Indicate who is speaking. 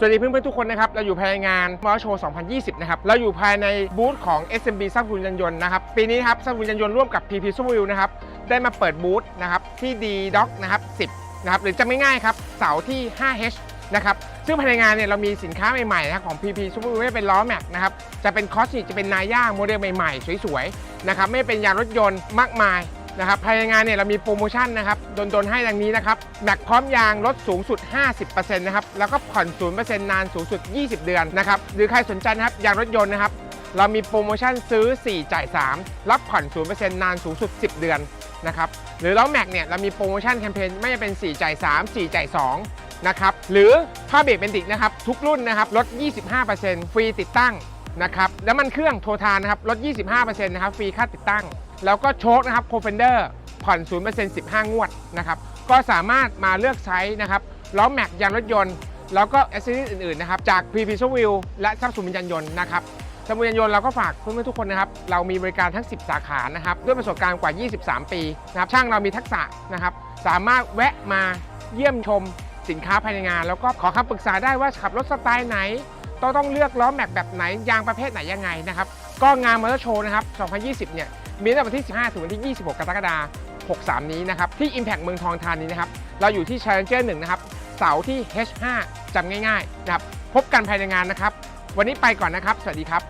Speaker 1: สวัสดีเพื่อนๆทุกคนนะครับ เราอยู่ภายในงานมอเตอร์โชว์ 2020 นะครับ เราอยู่ภายในบูธของ SMB ซับบุญยานยนต์นะครับ ปีนี้ครับซับบุญยานยนต์ร่วมกับ PP s u b a r u นะครับ ได้มาเปิดบูธนะครับ ที่ D Doc นะครับ 10 นะครับ หรือจำง่ายๆครับ เสาที่ 5H นะครับ ซึ่งภายในงานเนี่ยเรามีสินค้าใหม่ๆนะของ PP s u b a r u ไม่เป็นล้อแม็กนะครับ จะเป็นคอสติจะเป็นนาย่าโมเดลใหม่ๆ สวยๆ นะครับ ไม่เป็นยางรถยนต์มากมาย นะครับภายในงานเนี่ยเรามีโปรโมชั่นนะครับโดนๆให้ดังนี้นะครับแม็กพร้อมยางลดสูงสุด 50%นะครับแล้วก็ผ่อน 0%นานสูงสุด 20 เดือนนะครับหรือใครสนใจนะครับยางรถยนต์นะครับเรามีโปรโมชั่นซื้อ 4 จ่าย 3 รับผ่อน 0%นานสูงสุด 10 เดือนนะครับหรือล้อแม็กเนี่ยเรามีโปรโมชั่นแคมเปญไม่ว่าจะเป็น 4 จ่าย 3 4 จ่าย 2นะครับหรือผ้าเบรกเบนติกนะครับทุกรุ่นนะครับลด 25%ฟรีติดตั้ง นะครับแล้วมันเครื่องโททานนะครับลด 25%นะครับฟรีค่าติดตั้ง แล้วก็โชคนะครับโคเฟนเดอร์ผ่อน 0% 15 งวดนะครับก็สามารถมาเลือกใช้นะครับล้อแม็กยางรถยนต์ แล้วก็แอสเซสซอรีอื่นๆนะครับจาก p p s w i l และซับสุมินยานยนต์นะครับซับสุมินยานยนต์เราก็ฝากเพื่อนๆทุกคนนะครับ เรามีบริการทั้ง 10 สาขานะครับ ด้วยประสบการณ์กว่า 23 ปีนะครับช่างเรามีทักษะนะครับ สามารถแวะมาเยี่ยมชมสินค้าภายในงาน แล้วก็ขอคำปรึกษาได้ว่าขับรถสไตล์ไหน ต้องต้องเลือกล้อแม็กแบบไหนยางประเภทไหนยังไงนะครับ ก็งานมอเตอร์โชว์นะครับ 2020 เนี่ย มีตั้งแต่วันที่ 15 ถึงวันที่ 26 กรกฎาคม 63 นี้นะครับ ที่ Impact เมืองทองธานีนะครับ เราอยู่ที่ Challenger 1 นะครับ เสาที่ H5 จำง่ายๆนะครับ พบกันภายในงานนะครับ วันนี้ไปก่อนนะครับ สวัสดีครับ